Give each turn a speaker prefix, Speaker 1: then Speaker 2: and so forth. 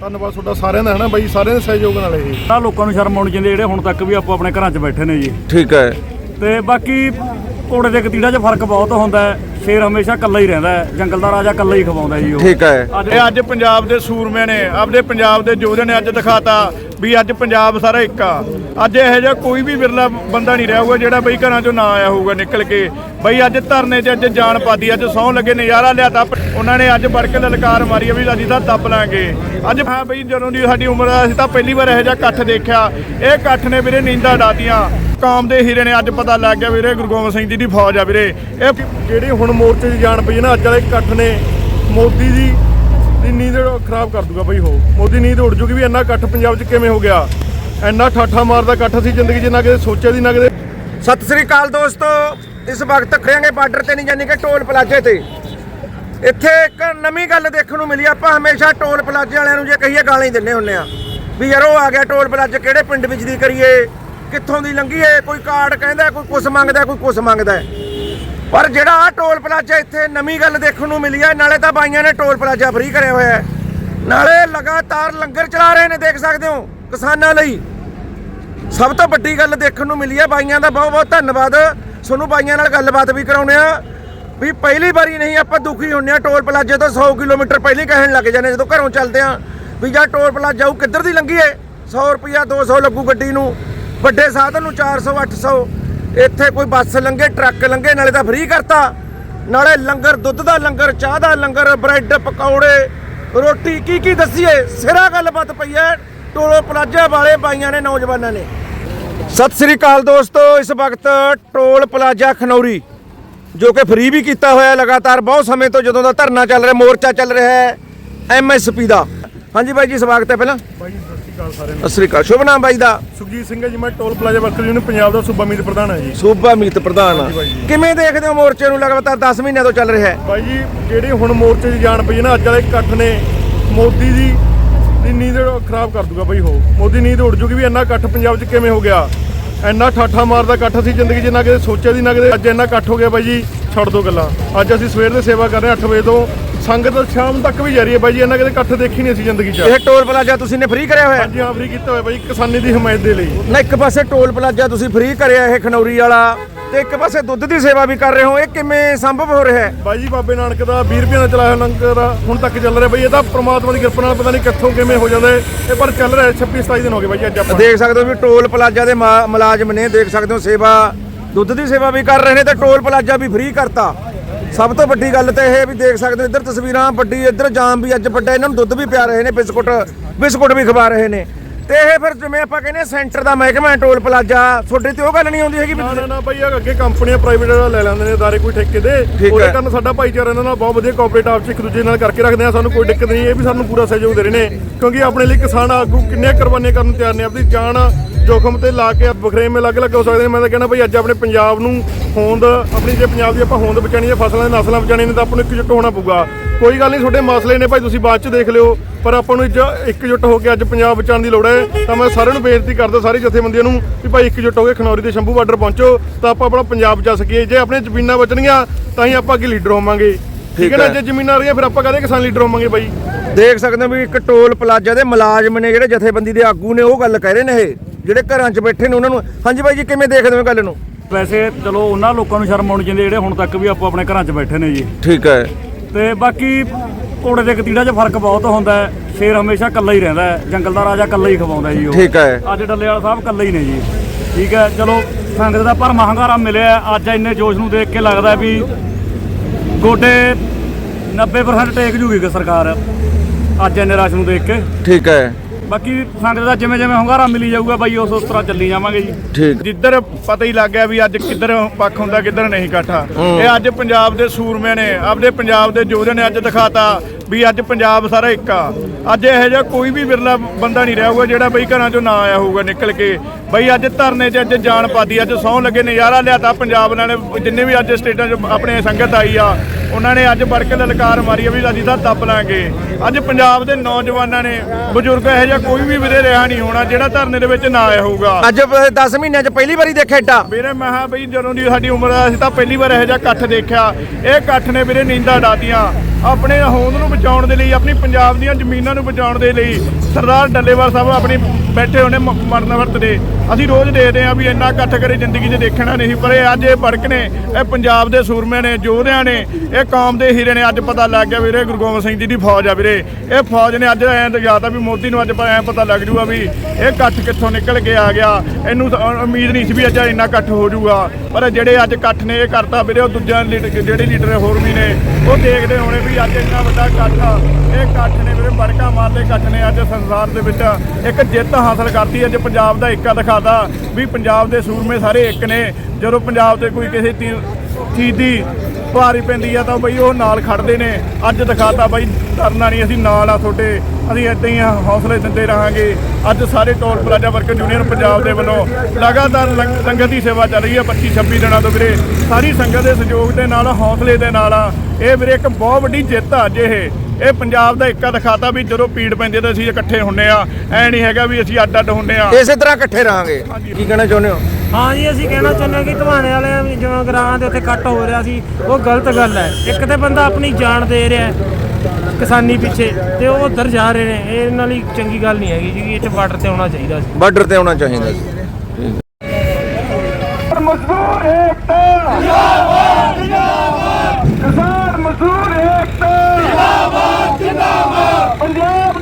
Speaker 1: ਧੰਨਵਾਦ ਤੁਹਾਡਾ ਸਾਰਿਆਂ ਦਾ ਹੈ ਨਾ ਬਾਈ? ਸਾਰਿਆਂ ਦੇ ਸਹਿਯੋਗ ਨਾਲ ਇਹ।
Speaker 2: ਆ ਲੋਕਾਂ ਨੂੰ ਸ਼ਰਮ ਆਉਣੀ ਚਾਹੀਦੀ ਜਿਹੜੇ ਹੁਣ ਤੱਕ ਵੀ ਆਪੋ ਆਪਣੇ ਘਰਾਂ 'ਚ ਬੈਠੇ ਨੇ ਜੀ।
Speaker 3: ਠੀਕ ਹੈ।
Speaker 2: ਤੇ ਬਾਕੀ ਘੋੜੇ ਦੇ ਕਤੀੜਾ 'ਚ ਫ਼ਰਕ ਬਹੁਤ ਹੁੰਦਾ ਹੈ। ਸ਼ੇਰ ਹਮੇਸ਼ਾ ਇਕੱਲਾ ਹੀ ਰਹਿੰਦਾ ਹੈ। ਜੰਗਲ ਦਾ ਰਾਜਾ ਇਕੱਲਾ ਹੀ ਖਵਾਉਂਦਾ ਜੀ ਉਹ।
Speaker 3: ਠੀਕ ਹੈ।
Speaker 2: ਅੱਜ
Speaker 1: ਇਹ ਅੱਜ ਪੰਜਾਬ ਦੇ ਸੂਰਮੇ ਨੇ ਆਪਦੇ ਪੰਜਾਬ ਦੇ ਯੋਧੇ ਨੇ ਅੱਜ ਦਿਖਾਤਾ ਵੀ ਅੱਜ ਪੰਜਾਬ ਸਾਰਾ ਇੱਕ ਆ। ਅੱਜ ਇਹੋ ਜਿਹਾ ਕੋਈ ਵੀ ਵਿਰਲਾ ਬੰਦਾ ਨਹੀਂ ਰਿਹਾ ਹੋਊਗਾ ਜਿਹੜਾ ਬਈ ਘਰਾਂ ਚੋਂ ਨਾ ਆਇਆ ਹੋਊਗਾ ਨਿਕਲ ਕੇ। ਬਈ ਅੱਜ ਧਰਨੇ 'ਚ ਅੱਜ ਜਾਨ ਪਾਦੀ ਅੱਜ ਸੌਂ ਲੱਗੇ ਨਜ਼ਾਰਾ ਲਿਆ ਤਾਂ ਉਹਨਾਂ ਨੇ ਅੱਜ ਵੜ ਕੇ ਲਲਕਾਰ ਮਾਰੀ ਆ ਵੀ ਅਸੀਂ ਤਾਂ ਦੱਬ ਲਾਂਗੇ। ਅੱਜ ਹਾਂ ਬਈ ਜਦੋਂ ਦੀ ਸਾਡੀ ਉਮਰ ਆ ਅਸੀਂ ਤਾਂ ਪਹਿਲੀ ਵਾਰ ਇਹੋ ਜਿਹਾ ਇਕੱਠ ਦੇਖਿਆ। ਇਹ ਇਕੱਠ ਨੇ ਵੀਰੇ ਨੀਂਦਾਂ ਡਾਦੀਆਂ ਕਾਮ ਦੇ ਹੀਰੇ ਨੇ, ਅੱਜ ਪਤਾ ਲੱਗ ਗਿਆ ਵੀਰੇ ਗੁਰੂ ਗੋਬਿੰਦ ਸਿੰਘ ਜੀ ਦੀ ਫੌਜ ਆ ਵੀਰੇ। ਇਹ ਜਿਹੜੀ ਹੁਣ ਮੋਰਚੇ ਦੀ ਜਾਣ ਪਈ ਨਾ, ਅੱਜ ਵਾਲੇ ਇਕੱਠ ਨੇ, ਮੋਦੀ ਜੀ ਦੀ ਨੀਂਦ ਖਰਾਬ ਕਰ ਦੂਗਾ ਬਈ ਹੋ ਮੋਦੀ ਨੀਂਦ ਉੱਡ ਜੂਗੀ ਵੀ ਇੰਨਾ ਇਕੱਠ ਪੰਜਾਬ 'ਚ ਕਿਵੇਂ ਹੋ ਗਿਆ? ਇੰਨਾ ਠਾਠਾ ਮਾਰਦਾ ਇਕੱਠ ਸੀ ਜ਼ਿੰਦਗੀ 'ਚ ਨਾ ਕਦੇ ਸੋਚਿਆ ਦੀ ਨਾ ਕਦੇ
Speaker 3: ਸਤਿ ਸ੍ਰੀ ਅਕਾਲ ਦੋਸਤੋ, ਇਸ ਵਕਤ ਖੜਿਆਂਗੇ ਬਾਰਡਰ ਤੇ ਨਹੀਂ ਜਾਨੀ ਕਿ ਟੋਲ ਪਲਾਜ਼ੇ ਤੇ। ਇੱਥੇ ਇੱਕ ਨਵੀਂ ਗੱਲ ਦੇਖਣ ਨੂੰ ਮਿਲੀ, ਆਪਾਂ ਹਮੇਸ਼ਾ ਟੋਲ ਪਲਾਜ਼ੇ ਵਾਲਿਆਂ ਨੂੰ ਜੇ ਕਹੀਏ ਗਾਲਾਂ ਹੀ ਦਿੰਨੇ ਹੁੰਨੇ ਆ, ਵੀ ਯਾਰ ਉਹ ਆ ਗਿਆ ਟੋਲ ਪਲਾਜੇ, ਕਿਹੜੇ ਪਿੰਡ ਵਿੱਚ ਦੀ ਕਰੀਏ? ਕਿੱਥੋਂ ਦੀ ਲੰਘੀਏ ਕੋਈ ਕਾਰਡ ਕਹਿੰਦਾ, ਕੋਈ ਕੁਛ ਮੰਗਦਾ, ਕੋਈ ਕੁਛ ਮੰਗਦਾ ਪਰ ਜਿਹੜਾ ਆ ਟੋਲ ਪਲਾਜ਼ਾ ਇੱਥੇ ਨਵੀਂ ਗੱਲ ਦੇਖਣ ਨੂੰ ਮਿਲੀ ਹੈ, ਨਾਲੇ ਤਾਂ ਬਾਈਆਂ ਨੇ ਟੋਲ ਪਲਾਜ਼ਾ ਫ੍ਰੀ ਕਰਿਆ ਹੋਇਆ ਹੈ। ਨਾਲੇ ਲਗਾਤਾਰ ਲੰਗਰ ਚਲਾ ਰਹੇ ਨੇ, ਦੇਖ ਸਕਦੇ ਹੋ, ਕਿਸਾਨਾਂ ਲਈ। ਸਭ ਤੋਂ ਵੱਡੀ ਗੱਲ ਦੇਖਣ ਨੂੰ ਮਿਲੀ ਹੈ, ਬਾਈਆਂ ਦਾ ਬਹੁਤ ਬਹੁਤ ਧੰਨਵਾਦ। ਤੁਹਾਨੂੰ ਬਾਈਆਂ ਨਾਲ ਗੱਲਬਾਤ ਵੀ ਕਰਾਉਨੇ ਆ ਵੀ ਪਹਿਲੀ ਵਾਰੀ ਨਹੀਂ ਆਪਾਂ ਦੁਖੀ ਹੁੰਨੇ ਆ ਟੋਲ ਪਲਾਜ਼ੇ ਤੋਂ 100 ਕਿਲੋਮੀਟਰ ਪਹਿਲੇ ਕਹਿਣ ਲੱਗ ਜਾਂਦੇ ਜਦੋਂ ਘਰੋਂ ਚੱਲਦੇ ਆ ਵੀ ਜਾਂ ਟੋਲ ਪਲਾਜ਼ਾ ਉਹ ਕਿੱਧਰ ਦੀ ਲੰਘੀ ਏ 100 ਰੁਪਿਆ 200 ਲੱਗੂ ਗੱਡੀ ਨੂੰ। ਵੱਡੇ ਸਾਧਨ ਨੂੰ 400 800 ਇੱਥੇ ਕੋਈ ਬੱਸ ਲੰਘੇ, ਟਰੱਕ ਲੰਘੇ, ਨਾਲੇ ਤਾਂ ਫ੍ਰੀ ਕਰਤਾ। ਨਾਲੇ ਲੰਗਰ, ਦੁੱਧ ਦਾ ਲੰਗਰ, ਚਾਹ ਦਾ ਲੰਗਰ, ਬ੍ਰੈਡ, ਪਕੌੜੇ, ਰੋਟੀ, ਕੀ ਕੀ ਦਸੀਏ? ਸਿਰਾ ਗੱਲਬਾਤ ਪਈ ਹੈ ਟੋਲ ਪਲਾਜ਼ਾ ਵਾਲੇ ਬਾਈਆਂ ਨੇ, ਨੌਜਵਾਨਾਂ ਨੇ। ਸਤਿ ਸ੍ਰੀ ਅਕਾਲ ਦੋਸਤੋ, ਇਸ ਵਕਤ ਟੋਲ ਪਲਾਜ਼ਾ ਖਨੌਰੀ, ਜੋ ਕਿ ਫ੍ਰੀ ਵੀ ਕੀਤਾ ਹੋਇਆ ਲਗਾਤਾਰ ਬਹੁਤ ਸਮੇਂ ਤੋਂ ਜਦੋਂ ਦਾ ਧਰਨਾ ਚੱਲ ਰਿਹਾ, ਮੋਰਚਾ ਚੱਲ ਰਿਹਾ ਹੈ ਐਮਐਸਪੀ ਦਾ। ਹਾਂਜੀ ਬਾਈ ਜੀ, ਸਵਾਗਤ ਹੈ ਪਹਿਲਾਂ।
Speaker 1: ਸਤਿ ਸ਼੍ਰੀ ਅਕਾਲ ਸਾਰਿਆਂ
Speaker 3: ਸਤਿ ਸ੍ਰੀ ਅਕਾਲ ਸ਼ੁਭ ਨਾਮ ਬਾਈ ਦਾ?
Speaker 1: ਸੁਖਜੀਤ ਸਿੰਘ ਹੈ ਜੀ ਮੈਂ toll plaza worker union Punjab ਦਾ ਸੂਬਾ ਮੀਤ ਪ੍ਰਧਾਨ ਹਾਂ ਜੀ।
Speaker 3: ਸੂਬਾ ਮੀਤ ਪ੍ਰਧਾਨ।
Speaker 1: ਹਾਂਜੀ ਬਾਈ ਜੀ।
Speaker 3: ਕਿਵੇਂ ਦੇਖਦੇ ਹੋ ਮੋਰਚੇ ਨੂੰ ਲਗਾਤਾਰ 10 ਮਹੀਨਿਆਂ ਤੋਂ ਚੱਲ ਰਿਹਾ ਹੈ?
Speaker 1: ਬਾਈ ਜੀ ਜਿਹੜੀ ਹੁਣ ਮੋਰਚੇ 'ਚ ਜਾਣ ਪਈ ਨਾ ਅੱਜ ਵਾਲੇ ਇਕੱਠ ਨੇ ਮੋਦੀ ਜੀ ਦੀ ਨੀਂਦ ਖਰਾਬ ਕਰ ਦੂਗਾ ਬਈ ਹੋ ਮੋਦੀ ਨੀਂਦ ਉੱਡ ਜੂਗੀ ਵੀ ਇੰਨਾ ਇਕੱਠ ਪੰਜਾਬ 'ਚ ਕਿਵੇਂ ਹੋ ਗਿਆ? ਇੰਨਾ ਠਾਠਾ ਮਾਰਦਾ ਇਕੱਠ ਸੀ ਜ਼ਿੰਦਗੀ 'ਚ ਨਾ ਕਦੇ ਸੋਚਿਆ ਦੀ ਨਾ ਕਦੇ ਅੱਜ ਇੰਨਾ ਇਕੱਠ ਹੋ ਗਿਆ ਬਾਈ ਜੀ ਛੱਡ ਦੋ ਗੱਲਾਂ। ਅੱਜ ਅਸੀਂ ਸਵੇਰ ਦੇ ਸੇਵਾ ਕਰ ਰਹੇ ਹਾਂ 8 ਵਜੇ ਤੋਂ। ਸੰਗਤ ਸ਼ਾਮ ਤੱਕ ਵੀ ਜਾਰੀ ਹੈ ਬਾਈ ਜੀ ਇੰਨਾ ਕਦੇ ਇਕੱਠ ਦੇਖੀ ਨਹੀਂ ਅਸੀਂ ਜ਼ਿੰਦਗੀ 'ਚ।
Speaker 3: ਇਹ ਟੋਲ ਪਲਾਜ਼ਾ ਤੁਸੀਂ ਨੇ ਫ੍ਰੀ ਕਰਿਆ ਹੋਇਆ?
Speaker 1: ਹਾਂਜੀ ਹਾਂ ਫਰੀ ਕੀਤਾ ਹੋਇਆ ਬਾਈ ਕਿਸਾਨੀ ਦੀ ਹਮਾਇਤ ਦੇ ਲਈ।
Speaker 3: ਨਾ ਇੱਕ ਪਾਸੇ ਟੋਲ ਪਲਾਜ਼ਾ ਤੁਸੀਂ ਫ੍ਰੀ ਕਰਿਆ ਇਹ ਖਨੌਰੀ ਵਾਲਾ। ਤੇ ਇੱਕ ਪਾਸੇ ਦੁੱਧ ਦੀ ਸੇਵਾ ਵੀ ਕਰ ਰਹੇ ਹੋ ਇਹ ਕਿਵੇਂ ਸੰਭਵ ਹੋ ਰਿਹਾ ਹੈ?
Speaker 1: ਬਾਈ ਜੀ ਬਾਬੇ ਨਾਨਕ ਦਾ 20 ਰੁਪਏ ਦਾ ਚਲਾਇਆ ਲੰਗਰ ਹੁਣ ਤੱਕ ਚੱਲ ਰਿਹਾ ਬਈ ਇਹ ਤਾਂ ਪ੍ਰਮਾਤਮਾ ਦੀ ਕਿਰਪਾ ਨਾਲ ਪਤਾ ਨਹੀਂ ਕਿੱਥੋਂ ਕਿਵੇਂ ਹੋ ਜਾਂਦਾ ਇਹ ਪਰ ਚੱਲ ਰਿਹਾ 26 27 ਦਿਨ ਹੋ ਗਏ ਬਾਈ ਅੱਜ ਆਪਾਂ।
Speaker 3: ਦੇਖ ਸਕਦੇ ਹੋ ਵੀ ਟੋਲ ਪਲਾਜ਼ਾ ਦੇ ਮੁਲਾਜ਼ਮ ਨੇ ਦੇਖ ਸਕਦੇ ਹੋ ਸੇਵਾ ਦੁੱਧ ਦੀ ਸੇਵਾ ਵੀ ਕਰ ਰਹੇ ਨੇ ਤੇ ਟੋਲ ਪਲਾਜ਼ਾ ਵੀ ਫ੍ਰੀ ਕਰਤਾ। ਸਭ ਤੋਂ ਵੱਡੀ ਗੱਲ ਤੇ ਇਹ ਵੀ ਦੇਖ ਸਕਦੇ ਹੋ ਇੱਧਰ ਤਸਵੀਰਾਂ ਵੱਡੀ ਇੱਧਰ ਜਾਮ ਵੀ ਅੱਜ ਵੱਡਾ ਇਹਨਾਂ ਨੂੰ ਦੁੱਧ ਵੀ ਪਿਆ ਰਹੇ ਨੇ ਬਿਸਕੁਟ ਬਿਸਕੁਟ ਵੀ ਖਵਾ ਰਹੇ ਨੇ। ਤੇ ਇਹ ਫਿਰ ਜਿਵੇਂ ਆਪਾਂ ਕਹਿੰਦੇ ਸੈਂਟਰ ਦਾ ਮਹਿਕਮਾ ਟੋਲ ਪਲਾਜ਼ਾ ਤੁਹਾਡੇ ਤੇ ਉਹ ਗੱਲ ਨਹੀਂ ਆਉਂਦੀ ਹੈਗੀ ਵੀ
Speaker 1: ਨਾ ਨਾ ਨਾ ਇਹ ਅੱਗੇ ਕੰਪਨੀਆਂ ਪ੍ਰਾਈਵੇਟ ਲੈ ਲੈਂਦੇ ਨੇ ਦਾਰੇ ਕੋਈ ਠੇਕੇ ਦੇ
Speaker 3: ਠੀਕ
Speaker 1: ਉਹਦੇ
Speaker 3: ਹੈ।
Speaker 1: ਕਾਰਨ ਸਾਡਾ ਭਾਈਚਾਰਾ ਇਹਨਾਂ ਨਾਲ ਬਹੁਤ ਵਧੀਆ ਕੋਆਪਰੇਟ ਆਪਸ 'ਚ ਇੱਕ ਦੂਜੇ ਨਾਲ ਕਰਕੇ ਰੱਖਦੇ ਆ ਸਾਨੂੰ ਕੋਈ ਦਿੱਕਤ ਨਹੀਂ ਇਹ ਵੀ ਸਾਨੂੰ ਪੂਰਾ ਸਹਿਯੋਗ ਦੇ ਰਹੇ ਨੇ। ਕਿਉਂਕਿ ਆਪਣੇ ਲਈ ਕਿਸਾਨ ਆਗੂ ਕਿੰਨੀਆਂ ਕੁਰਬਾਨੀਆਂ ਕਰਨ ਨੂੰ ਤਿਆਰ ਨੇ ਆਪਣੀ ਜਾਨ ਜੋਖਮ ਤੇ ਲਾ ਕੇ ਬਖਰੇਵੇਂ ਅਲੱਗ-ਅਲੱਗ ਹੋ ਸਕਦੇ ਨੇ। ਮੈਂ ਤਾਂ ਕਹਿੰਦਾ ਭਾਈ ਅੱਜ ਆਪਣੇ ਪੰਜਾਬ ਨੂੰ ਹੋਂਦ ਆਪਣੀ ਜੇ ਪੰਜਾਬ ਦੀ ਆਪਾਂ ਹੋਂਦ ਬਚਾਣੀ ਹੈ ਫਸਲਾਂ ਦੀਆਂ ਨਸਲਾਂ ਬਚਾਣੀਆਂ ਨੇ ਤਾਂ ਆਪਾਂ ਨੂੰ ਇਕਜੁੱਟ ਹੋਣਾ ਪਊਗਾ। ਕੋਈ ਗੱਲ ਨਹੀਂ ਤੁਹਾਡੇ ਮਸਲੇ ਨੇ ਭਾਈ ਤੁਸੀਂ ਬਾਅਦ ਚ ਦੇਖ ਲਿਓ। ਪਰ ਆਪਾਂ ਨੂੰ ਇਕਜੁੱਟ ਹੋ ਕੇ ਅੱਜ ਪੰਜਾਬ ਬਚਾਉਣ ਦੀ ਲੋੜ ਹੈ। ਤਾਂ ਮੈਂ ਸਾਰਿਆਂ ਨੂੰ ਬੇਨਤੀ ਕਰਦਾ ਸਾਰੀ ਜਥੇਬੰਦੀਆਂ ਨੂੰ ਵੀ ਭਾਈ ਇਕਜੁੱਟ ਹੋ ਕੇ ਖਨੌਰੀ ਤੇ ਸ਼ੰਭੂ ਬਾਰਡਰ ਪਹੁੰਚੋ ਤਾਂ ਆਪਾਂ ਆਪਣਾ ਪੰਜਾਬ ਬਚਾ ਸਕੀਏ। ਜੇ ਆਪਣੇ ਜ਼ਮੀਨਾਂ ਬਚਣਗੀਆਂ ਤਾਂ ਹੀ ਆਪਾਂ ਅੱਗੇ ਲੀਡਰ ਹੋਵਾਂਗੇ। ਠੀਕ ਹੈ ਨਾ। ਜੇ ਜ਼ਮੀਨਾਂ ਰਹੀਆਂ ਫਿਰ ਆਪਾਂ ਕਦੇ ਕਿਸਾਨ ਲੀਡਰ ਹੋਵਾਂਗੇ ਬਾਈ?
Speaker 3: ਦੇਖ ਸਕਦੇ ਹੋ ਵੀ ਇੱਕ ਟੋਲ ਪਲਾਜ਼ਾ ਦੇ ਮੁਲਾਜ਼ਮ ਨੇ ਜਿਹੜੇ ਜਥੇਬੰਦੀ ਦੇ ਆਗੂ ਨੇ ਉਹ ਗੱਲ ਕਹਿ ਰਹੇ ਨੇ ਇਹ। ਜਿਹੜੇ ਘਰਾਂ 'ਚ ਬੈਠੇ ਨੇ ਉਹਨਾਂ ਨੂੰ। ਹਾਂਜੀ ਬਾਈ ਜੀ ਕਿਵੇਂ ਦੇਖਦੇ ਹੋ ਗੱਲ ਨੂੰ?
Speaker 2: ਵੈਸੇ ਚਲੋ ਉਹਨਾਂ ਲੋਕਾਂ ਨੂੰ ਸ਼ਰਮ ਆਉਣੀ ਚਾਹੀਦੀ ਜਿਹੜੇ ਹੁਣ ਤੱਕ ਵੀ ਆਪੋ ਆਪਣੇ ਘਰਾਂ 'ਚ ਬੈਠੇ ਨੇ ਜੀ।
Speaker 3: ਠੀਕ ਹੈ।
Speaker 2: ਤੇ ਬਾਕੀ ਘੋੜੇ ਦੇ ਕਤੀੜਾ 'ਚ ਫ਼ਰਕ ਬਹੁਤ ਹੁੰਦਾ ਹੈ। ਸ਼ੇਰ ਹਮੇਸ਼ਾ ਇਕੱਲਾ ਹੀ ਰਹਿੰਦਾ ਹੈ। ਜੰਗਲ ਦਾ ਰਾਜਾ ਇਕੱਲਾ ਹੀ ਖਵਾਉਂਦਾ ਜੀ ਉਹ।
Speaker 3: ਠੀਕ ਹੈ।
Speaker 2: ਅੱਜ ਡੱਲੇ ਵਾਲਾ ਸਾਹਿਬ ਇਕੱਲੇ ਹੀ ਨੇ ਜੀ। ਠੀਕ ਹੈ ਚਲੋ ਸੰਗਤ ਦਾ ਪਰ ਮਹਾਂਗਾਰਾ ਮਿਲਿਆ। ਅੱਜ ਇੰਨੇ ਜੋਸ਼ ਨੂੰ ਦੇਖ ਕੇ ਲੱਗਦਾ ਵੀ ਗੋਡੇ 90% ਟੇਕ ਜੂਗੀ ਸਰਕਾਰ। ਅੱਜ ਇੰਨੇ ਰਸ਼ ਨੂੰ ਦੇਖ ਕੇ।
Speaker 3: ਠੀਕ ਹੈ।
Speaker 2: ਬਾਕੀ ਸੰਗਤ ਦਾ ਜਿਵੇਂ ਜਿਵੇਂ ਹੰਗਾਰਾ ਮਿਲੀ ਜਾਊਗਾ ਬਾਈ ਉਸ ਉਸ ਤਰ੍ਹਾਂ ਚੱਲੀ ਜਾਵਾਂਗੇ ਜੀ।
Speaker 3: ਠੀਕ।
Speaker 1: ਜਿੱਧਰ ਪਤਾ ਹੀ ਲੱਗ ਗਿਆ ਵੀ ਅੱਜ ਕਿੱਧਰ ਪੱਖ ਹੁੰਦਾ ਕਿੱਧਰ ਨਹੀਂ ਇਕੱਠਾ। ਇਹ ਅੱਜ ਪੰਜਾਬ ਦੇ ਸੂਰਮੇ ਨੇ ਆਪਦੇ ਪੰਜਾਬ ਦੇ ਯੋਧੇ ਨੇ ਅੱਜ ਦਿਖਾਤਾ ਵੀ ਅੱਜ ਪੰਜਾਬ ਸਾਰਾ ਇੱਕ ਆ। ਅੱਜ ਇਹੋ ਜਿਹਾ ਕੋਈ ਵੀ ਵਿਰਲਾ ਬੰਦਾ ਨਹੀਂ ਰਿਹਾ ਹੋਊਗਾ ਜਿਹੜਾ ਬਈ ਘਰਾਂ ਚੋਂ ਨਾ ਆਇਆ ਹੋਊਗਾ ਨਿਕਲ ਕੇ। ਬਈ ਅੱਜ ਧਰਨੇ 'ਚ ਅੱਜ ਜਾਨ ਪਾਦੀ ਅੱਜ ਸੌਂ ਲੱਗੇ ਨਜ਼ਾਰਾ ਲਿਆ ਤਾਂ ਪੰਜਾਬ ਨਾਲ ਜਿੰਨੇ ਵੀ ਅੱਜ ਸਟੇਟਾਂ 'ਚ ਆਪਣੇ ਸੰਗਤ ਆਈ ਆ ਉਹਨਾਂ ਨੇ ਅੱਜ ਵੜ ਕੇ ਲਲਕਾਰ ਮਾਰੀ ਆ ਵੀ ਅਸੀਂ ਤਾਂ ਦੱਬ ਲਾਂਗੇ। ਅੱਜ ਪੰਜਾਬ ਦੇ ਨੌਜਵਾਨਾਂ ਨੇ ਬਜ਼ੁਰਗ ਇਹੋ ਜਿਹਾ ਕੋਈ ਵੀ ਵੀਰੇ ਰਿਹਾ ਨਹੀਂ ਹੋਣਾ ਜਿਹੜਾ ਧਰਨੇ ਦੇ ਵਿੱਚ ਨਾ ਆਇਆ ਹੋਊਗਾ।
Speaker 3: ਅੱਜ 10 ਮਹੀਨਿਆਂ 'ਚ ਪਹਿਲੀ ਵਾਰੀ ਦੇਖਿਆ ਏਡਾ
Speaker 1: ਵੀਰੇ ਮੈਂ ਬਈ ਜਦੋਂ ਦੀ ਸਾਡੀ ਉਮਰ ਆ ਅਸੀਂ ਤਾਂ ਪਹਿਲੀ ਵਾਰ ਇਹੋ ਜਿਹਾ ਇਕੱਠ ਦੇਖਿਆ। ਇਹ ਇਕੱਠ ਨੇ ਵੀਰੇ ਨੀਂਦਾਂ ਡਾਦੀਆਂ ਆਪਣੇ ਹੋਂਦ ਨੂੰ ਬਚਾਉਣ ਦੇ ਲਈ ਆਪਣੀ ਪੰਜਾਬ ਦੀਆਂ ਜ਼ਮੀਨਾਂ ਨੂੰ ਬਚਾਉਣ ਦੇ ਲਈ ਸਰਦਾਰ ਡੱਲੇਵਾਲ ਸਾਹਿਬ ਆਪਣੀ ਬੈਠੇ ਹੋਣੇ ਮਰਨ ਵਰਤ ਦੇ। ਅਸੀਂ ਰੋਜ਼ ਦੇਖਦੇ ਹਾਂ ਵੀ ਇੰਨਾ ਇਕੱਠ ਕਰੇ ਜ਼ਿੰਦਗੀ 'ਚ ਦੇਖਣਾ ਨਹੀਂ। ਪਰ ਇਹ ਅੱਜ ਇਹ ਵਰਕ ਨੇ ਇਹ ਪੰਜਾਬ ਦੇ ਸੂਰਮਿਆਂ ਨੇ ਯੋਧਿਆਂ ਨੇ ਇਹ ਇਹ ਕੌਮ ਦੇ ਹੀਰੇ ਨੇ ਅੱਜ ਪਤਾ ਲੱਗ ਗਿਆ ਵੀਰੇ, ਗੁਰੂ ਗੋਬਿੰਦ ਸਿੰਘ ਜੀ ਦੀ ਫੌਜ ਆ ਵੀਰੇ। ਇਹ ਫੌਜ ਨੇ ਅੱਜ ਐਂ ਤਾਂ ਯਾਦ ਆ ਵੀ ਮੋਦੀ ਨੂੰ ਅੱਜ ਐਂ ਪਤਾ ਲੱਗ ਜੂਗਾ ਵੀ ਇਹ ਇਕੱਠ ਕਿੱਥੋਂ ਨਿਕਲ ਕੇ ਆ ਗਿਆ। ਇਹਨੂੰ ਤਾਂ ਉਮੀਦ ਨਹੀਂ ਸੀ ਵੀ ਅੱਜ ਇੰਨਾ ਇਕੱਠ ਹੋ ਜਾਊਗਾ ਪਰ ਜਿਹੜੇ ਅੱਜ ਇਕੱਠ ਨੇ, ਇਹ ਕਰਤਾ ਵੀਰੇ, ਉਹ ਦੂਜਾ ਲੀਡਰ ਜਿਹੜੇ ਲੀਡਰ ਹੋਰ ਵੀ ਨੇ, ਉਹ ਦੇਖਦੇ ਹੋਣੇ ਵੀ ਅੱਜ ਇੰਨਾ ਵੱਡਾ ਇਕੱਠ ਆ। ਇਹ ਇਕੱਠ ਨੇ ਵੀਰੇ ਬੜਕਾ ਮਾਰਦੇ ਇਕੱਠ ਨੇ ਅੱਜ ਸੰਸਾਰ ਦੇ ਵਿੱਚ। ਇੱਕ ਜਿੱਤ ਹਾਸਲ ਕਰਤੀ, ਅੱਜ ਪੰਜਾਬ ਦਾ ਏਕਾ ਦਿਖਾਤਾ ਵੀ ਪੰਜਾਬ ਦੇ ਸੂਰਮੇ ਸਾਰੇ ਇੱਕ ਨੇ। ਜਦੋਂ ਪੰਜਾਬ ਤੇ ਕੋਈ ਕਿਸੇ ਚੀਜ਼ ਦੀ ਭਾਰੀ ਪੈਂਦੀ ਆ ਤਾਂ ਬਈ ਉਹ ਨਾਲ ਖੜਦੇ ਨੇ। ਅੱਜ ਦਿਖਾਤਾ ਬਈ, ਡਰਨਾ ਨਹੀਂ, ਅਸੀਂ ਨਾਲ ਆ ਤੁਹਾਡੇ ਅਸੀਂ ਇਦਾਂ ਹੀ ਹੌਸਲੇ ਦਿੰਦੇ ਰਹਾਂਗੇ। ਅੱਜ ਸਾਰੇ toll plaza worker union Punjab ਦੇ ਵੱਲੋਂ ਲਗਾਤਾਰ ਲੰਗ- ਲੰਗਰ ਦੀ ਸੇਵਾ ਚੱਲ ਰਹੀ ਹੈ 25 26 ਦਿਨਾਂ ਤੋਂ ਵੀਰੇ। ਸਾਰੀ ਸੰਗਤ ਦੇ ਸਹਿਯੋਗ ਦੇ ਨਾਲ ਹੌਸਲੇ ਦੇ ਨਾਲ ਆ। ਇਹ ਵੀਰੇ ਇੱਕ ਬਹੁਤ ਵੱਡੀ ਜਿੱਤ ਆ ਅੱਜ ਇਹ। ਇਹ ਪੰਜਾਬ ਦਾ ਇੱਕਾ ਦਿਖਾਤਾ ਵੀ ਜਦੋਂ ਪੀੜ ਪੈਂਦੀ ਹੈ ਤਾਂ ਅਸੀਂ ਇਕੱਠੇ ਹੁੰਨੇ ਆ। ਐ ਨਹੀਂ ਹੈਗਾ ਵੀ ਅਸੀਂ ਅੱਡ ਅੱਡ ਹੁੰਨੇ ਆ।
Speaker 3: ਇਸੇ ਤਰ੍ਹਾਂ ਇਕੱਠੇ ਰਹਾਂਗੇ। ਕੀ ਕਹਿਣਾ ਚਾਹੁੰਦੇ ਹੋ?
Speaker 4: ਹਾਂ ਜੀ ਅਸੀਂ ਕਹਿਣਾ ਚਾਹੁੰਦੇ ਹਾਂ ਕਿ ਧਵਾਨੇ ਵਾਲੇ ਵੀ ਜਿਵੇਂ ਗਰਾਂ ਦੇ ਉੱਤੇ ਕੱਟ ਹੋ ਰਿਹਾ ਸੀ ਉਹ ਗਲਤ ਗੱਲ ਹੈ। ਇੱਕ ਤੇ ਬੰਦਾ ਆਪਣੀ ਜਾਨ ਦੇ ਰਿਹਾ ਹੈ। ਕਿਸਾਨੀ ਪਿੱਛੇ ਤੇ ਉਹ ਉਧਰ ਜਾ ਰਹੇ ਨੇ। ਇਹ ਇਹਨਾਂ ਲਈ ਚੰਗੀ ਗੱਲ ਨਹੀਂ ਹੈਗੀ ਜੀ ਚ ਬਾਰਡਰ ਤੇ ਆਉਣਾ ਚਾਹੀਦਾ ਸੀ।
Speaker 3: ਬਾਰਡਰ ਤੇ ਆਉਣਾ ਚਾਹੀਦਾ ਸੀ।
Speaker 1: ਮਜ਼ਦੂਰ ਏਕਤਾ। ਜਿੰਦਾਬਾਦ ਜਿੰਦਾਬਾਦ ਕਿਸਾਨ ਮਜ਼ਦੂਰ ਏਕਤਾ। ਜਿੰਦਾਬਾਦ ਜਿੰਦਾਬਾਦ ਪੰਜਾਬ